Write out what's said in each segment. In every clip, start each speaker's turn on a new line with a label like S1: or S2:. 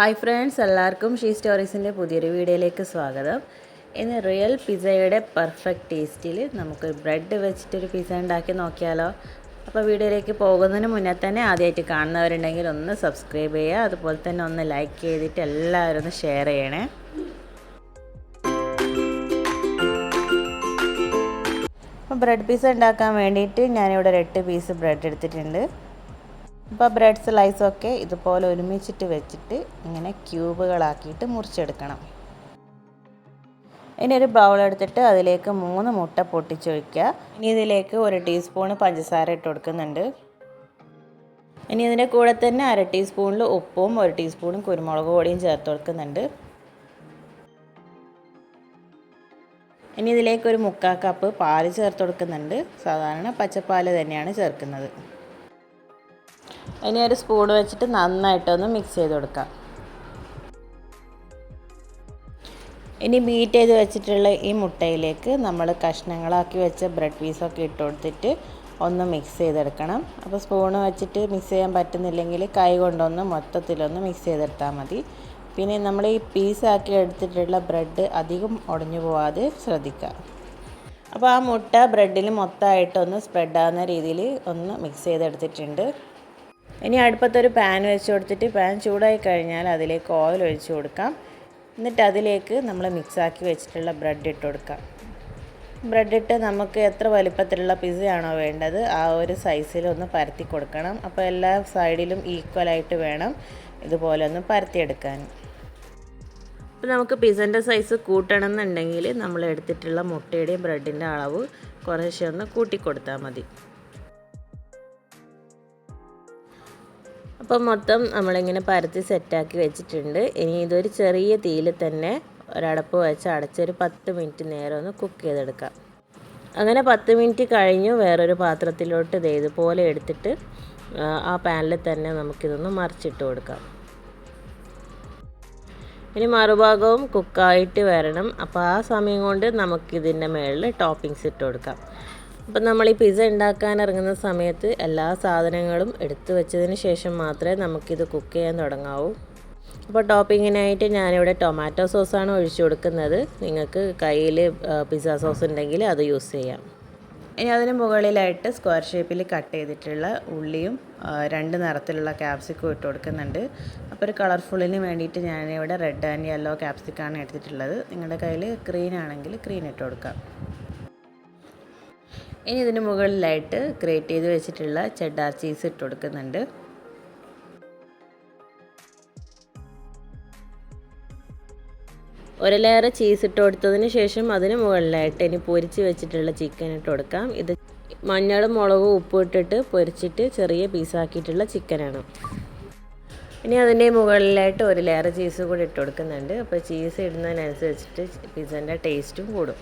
S1: Hi friends എല്ലാവർക്കും She സ്റ്റോറീസിന്റെ പുതിയൊരു വീഡിയോയിലേക്ക് സ്വാഗതം. ഇന്ന് റിയൽ പിസയുടെ പെർഫെക്റ്റ് ടേസ്റ്റിൽ നമുക്ക് ബ്രെഡ് വെച്ചിട്ടൊരു പിസ ഉണ്ടാക്കി നോക്കിയാലോ. അപ്പോൾ വീഡിയോയിലേക്ക് പോകുന്നതിന് മുന്നേ തന്നെ ആദ്യമായിട്ട് കാണുന്നവരുണ്ടെങ്കിൽ ഒന്ന് സബ്സ്ക്രൈബ് ചെയ്യുക അതുപോലെ തന്നെ ഒന്ന് ലൈക്ക് ചെയ്തിട്ട് എല്ലാവരും ഒന്ന് ഷെയർ ചെയ്യണേ. അപ്പോൾ ബ്രെഡ് പീസ് ഉണ്ടാക്കാൻ വേണ്ടിയിട്ട് ഞാനിവിടെ ഒരു എട്ട് പീസ് ബ്രെഡ് എടുത്തിട്ടുണ്ട്. അപ്പോൾ ബ്രെഡ് സ്ലൈസൊക്കെ ഇതുപോലെ ഒരുമിച്ചിട്ട് വെച്ചിട്ട് ഇങ്ങനെ ക്യൂബുകളാക്കിയിട്ട് മുറിച്ചെടുക്കണം. ഇനി ഒരു ബൗൾ എടുത്തിട്ട് അതിലേക്ക് മൂന്ന് മുട്ട പൊട്ടിച്ചൊഴിക്കുക. ഇനി ഇതിലേക്ക് ഒരു ടീസ്പൂൺ പഞ്ചസാര ഇട്ട് കൊടുക്കുന്നുണ്ട്. ഇനി ഇതിന്റെ കൂടെ തന്നെ അര ടീസ്പൂണിൽ ഉപ്പും ഒരു ടീസ്പൂണും കുരുമുളക് പൊടിയും ചേർത്ത് കൊടുക്കുന്നുണ്ട്. ഇനി ഇതിലേക്ക് ഒരു മുക്കാൽ കപ്പ് പാൽ ചേർത്ത് കൊടുക്കുന്നുണ്ട്. സാധാരണ പച്ചപ്പാൽ തന്നെയാണ് ചേർക്കുന്നത്. ഇനി ഒരു സ്പൂൺ വെച്ചിട്ട് നന്നായിട്ടൊന്ന് മിക്സ് ചെയ്ത് കൊടുക്കാം. ഇനി ബീറ്റ് ചെയ്ത് വെച്ചിട്ടുള്ള ഈ മുട്ടയിലേക്ക് നമ്മൾ കഷ്ണങ്ങളാക്കി വെച്ച ബ്രെഡ് പീസൊക്കെ ഇട്ട് കൊടുത്തിട്ട് ഒന്ന് മിക്സ് ചെയ്തെടുക്കണം. അപ്പോൾ സ്പൂൺ വെച്ചിട്ട് മിക്സ് ചെയ്യാൻ പറ്റുന്നില്ലെങ്കിൽ കൈ കൊണ്ടൊന്ന് മൊത്തത്തിലൊന്ന് മിക്സ് ചെയ്തെടുത്താൽ മതി. പിന്നെ നമ്മൾ ഈ പീസാക്കി എടുത്തിട്ടുള്ള ബ്രെഡ് അധികം ഉടഞ്ഞു പോവാതെ ശ്രദ്ധിക്കുക. അപ്പോൾ ആ മുട്ട ബ്രെഡിൽ മൊത്തമായിട്ടൊന്ന് സ്പ്രെഡാകുന്ന രീതിയിൽ ഒന്ന് മിക്സ് ചെയ്തെടുത്തിട്ടുണ്ട്. ഇനി അടുപ്പത്തൊരു പാൻ വെച്ച് കൊടുത്തിട്ട് പാൻ ചൂടായി കഴിഞ്ഞാൽ അതിലേക്ക് ഓയിൽ ഒഴിച്ച് കൊടുക്കാം. എന്നിട്ട് അതിലേക്ക് നമ്മൾ മിക്സാക്കി വെച്ചിട്ടുള്ള ബ്രെഡ് ഇട്ട് കൊടുക്കാം. ബ്രെഡ് ഇട്ട് നമുക്ക് എത്ര വലിപ്പത്തിലുള്ള പിസയാണോ വേണ്ടത് ആ ഒരു സൈസിൽ ഒന്ന് പരത്തി കൊടുക്കണം. അപ്പോൾ എല്ലാ സൈഡിലും ഈക്വലായിട്ട് വേണം ഇതുപോലെ ഒന്ന് പരത്തിയെടുക്കാൻ. അപ്പോൾ നമുക്ക് പിസന്റെ സൈസ് കൂട്ടണം എന്നുണ്ടെങ്കിൽ നമ്മൾ എടുത്തിട്ടുള്ള മുട്ടയുടെയും ബ്രെഡിന്റെ അളവ് കുറേശ്ശെ ഒന്ന് കൂട്ടിക്കൊടുത്താൽ മതി. അപ്പോൾ മൊത്തം നമ്മളിങ്ങനെ പരത്തി സെറ്റാക്കി വെച്ചിട്ടുണ്ട്. ഇനി ഇതൊരു ചെറിയ തീയിൽ തന്നെ ഒരടപ്പ് വെച്ച് അടച്ചൊരു പത്ത് മിനിറ്റ് നേരം ഒന്ന് കുക്ക് ചെയ്തെടുക്കാം. അങ്ങനെ പത്ത് മിനിറ്റ് കഴിഞ്ഞു വേറൊരു പാത്രത്തിലോട്ട് ഇത് ഇതുപോലെ എടുത്തിട്ട് ആ പാനിൽ തന്നെ നമുക്കിതൊന്ന് മറിച്ചിട്ട് കൊടുക്കാം. ഇനി മറുഭാഗവും കുക്കായിട്ട് വരണം. അപ്പോൾ ആ സമയം കൊണ്ട് നമുക്കിതിന്റെ മുകളിൽ ടോപ്പിങ്സ് ഇട്ട് കൊടുക്കാം. അപ്പം നമ്മൾ ഈ പിസ്സ ഉണ്ടാക്കാൻ ഇറങ്ങുന്ന സമയത്ത് എല്ലാ സാധനങ്ങളും എടുത്തു വെച്ചതിന് ശേഷം മാത്രമേ നമുക്കിത് കുക്ക് ചെയ്യാൻ തുടങ്ങാവൂ. അപ്പോൾ ടോപ്പിങ്ങിനായിട്ട് ഞാനിവിടെ ടൊമാറ്റോ സോസാണ് ഒഴിച്ചു കൊടുക്കുന്നത്. നിങ്ങൾക്ക് കയ്യിൽ പിസ്സ സോസ് ഉണ്ടെങ്കിൽ അത് യൂസ് ചെയ്യാം. ഇനി അതിന് മുകളിലായിട്ട് സ്ക്വയർ ഷേപ്പിൽ കട്ട് ചെയ്തിട്ടുള്ള ഉള്ളിയും രണ്ട് നിറത്തിലുള്ള ക്യാപ്സിക്കും ഇട്ട് കൊടുക്കുന്നുണ്ട്. അപ്പോൾ ഒരു കളർഫുള്ളിന് വേണ്ടിയിട്ട് ഞാനിവിടെ റെഡ് ആൻഡ് യെല്ലോ ക്യാപ്സിക്കാണ് എടുത്തിട്ടുള്ളത്. നിങ്ങളുടെ കയ്യിൽ ക്രീൻ ആണെങ്കിൽ ക്രീൻ ഇട്ട് കൊടുക്കാം. ഇനി ഇതിന് മുകളിലായിട്ട് ഗ്രേറ്റ് ചെയ്ത് വെച്ചിട്ടുള്ള ചെഡാർ ചീസ് ഇട്ട് കൊടുക്കുന്നുണ്ട്. ഒരു ലെയർ ചീസ് ഇട്ട് കൊടുത്തതിന് ശേഷം അതിന് മുകളിലായിട്ട് ഇനി പൊരിച്ച് വെച്ചിട്ടുള്ള ചിക്കൻ ഇട്ട് കൊടുക്കാം. ഇത് മഞ്ഞളും മുളകും ഉപ്പും ഇട്ടിട്ട് പൊരിച്ചിട്ട് ചെറിയ പീസാക്കിയിട്ടുള്ള ചിക്കനാണ് ഇനി അതിന്റെ മുകളിലായിട്ട് ഒരു ലെയർ ചീസ് കൂടി ഇട്ട് കൊടുക്കുന്നുണ്ട്. അപ്പോൾ ചീസ് ഇടുന്നതിനനുസരിച്ചിട്ട് പിസ്സേന്റെ ടേസ്റ്റും കൂടും.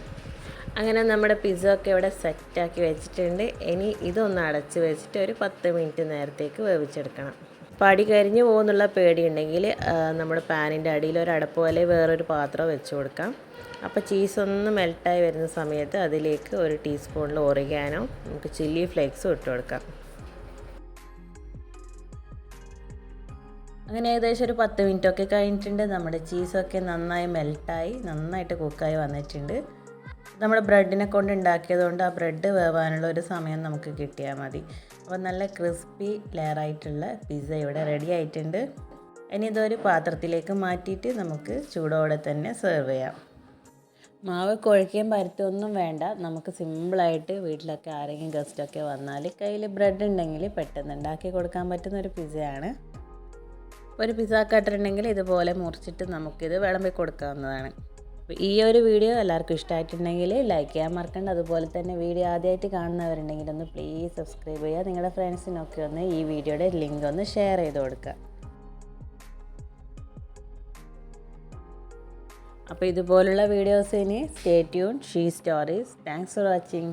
S1: അങ്ങനെ നമ്മുടെ പിസ്സ ഒക്കെ ഇവിടെ സെറ്റാക്കി വെച്ചിട്ടുണ്ട്. ഇനി ഇതൊന്ന് അടച്ച് വെച്ചിട്ട് ഒരു പത്ത് മിനിറ്റ് നേരത്തേക്ക് വേവിച്ചെടുക്കണം. പടി കരിഞ്ഞു പോകുന്നുള്ള പേടിയുണ്ടെങ്കിൽ നമ്മുടെ പാനിന്റെ അടിയിൽ ഒരു അടപ്പ് പോലെ വേറൊരു പാത്രം വെച്ച് കൊടുക്കാം. അപ്പോൾ ചീസ് ഒന്ന് മെൽട്ടായി വരുന്ന സമയത്ത് അതിലേക്ക് ഒരു ടീസ്പൂണിൽ ഒറിഗാനോ നമുക്ക് ചില്ലി ഫ്ലേക്സും ഇട്ട് കൊടുക്കാം. അങ്ങനെ ഏകദേശം ഒരു പത്ത് മിനിറ്റ് ഒക്കെ കഴിഞ്ഞിട്ടുണ്ട്. നമ്മുടെ ചീസൊക്കെ നന്നായി മെൽട്ടായി നന്നായിട്ട് കുക്കായി വന്നിട്ടുണ്ട്. നമ്മുടെ ബ്രെഡിനെ കൊണ്ട് ഉണ്ടാക്കിയതുകൊണ്ട് ആ ബ്രെഡ് വേവാനുള്ള ഒരു സമയം നമുക്ക് കിട്ടിയാൽ മതി. അപ്പോൾ നല്ല ക്രിസ്പി ലെയറായിട്ടുള്ള പിസ്സ ഇവിടെ റെഡി ആയിട്ടുണ്ട്. ഇനി ഇതൊരു പാത്രത്തിലേക്ക് മാറ്റിയിട്ട് നമുക്ക് ചൂടോടെ തന്നെ സെർവ് ചെയ്യാം. മാവ് കുഴക്കുകയും പരത്തൊന്നും വേണ്ട. നമുക്ക് സിമ്പിളായിട്ട് വീട്ടിലൊക്കെ ആരെങ്കിലും ഗസ്റ്റൊക്കെ വന്നാൽ കയ്യിൽ ബ്രെഡ് ഉണ്ടെങ്കിൽ പെട്ടെന്ന് ഉണ്ടാക്കി കൊടുക്കാൻ പറ്റുന്ന ഒരു പിസ്സയാണ്. ഒരു പിസ്സ കട്ടർ ഉണ്ടെങ്കിൽ ഇതുപോലെ മുറിച്ചിട്ട് നമുക്കിത് വിളമ്പി കൊടുക്കാവുന്നതാണ്. ഈ ഒരു വീഡിയോ എല്ലാവർക്കും ഇഷ്ടമായിട്ടുണ്ടെങ്കിൽ ലൈക്ക് ചെയ്യാൻ മറക്കണ്ട. അതുപോലെ തന്നെ വീഡിയോ ആദ്യമായിട്ട് കാണുന്നവരുണ്ടെങ്കിൽ ഒന്ന് പ്ലീസ് സബ്സ്ക്രൈബ് ചെയ്യുക. നിങ്ങളുടെ ഫ്രണ്ട്സിനൊക്കെ ഒന്ന് ഈ വീഡിയോയുടെ ലിങ്ക് ഒന്ന് ഷെയർ ചെയ്ത് കൊടുക്കുക. അപ്പോൾ ഇതുപോലുള്ള വീഡിയോസിന് stay tune She Stories thanks for watching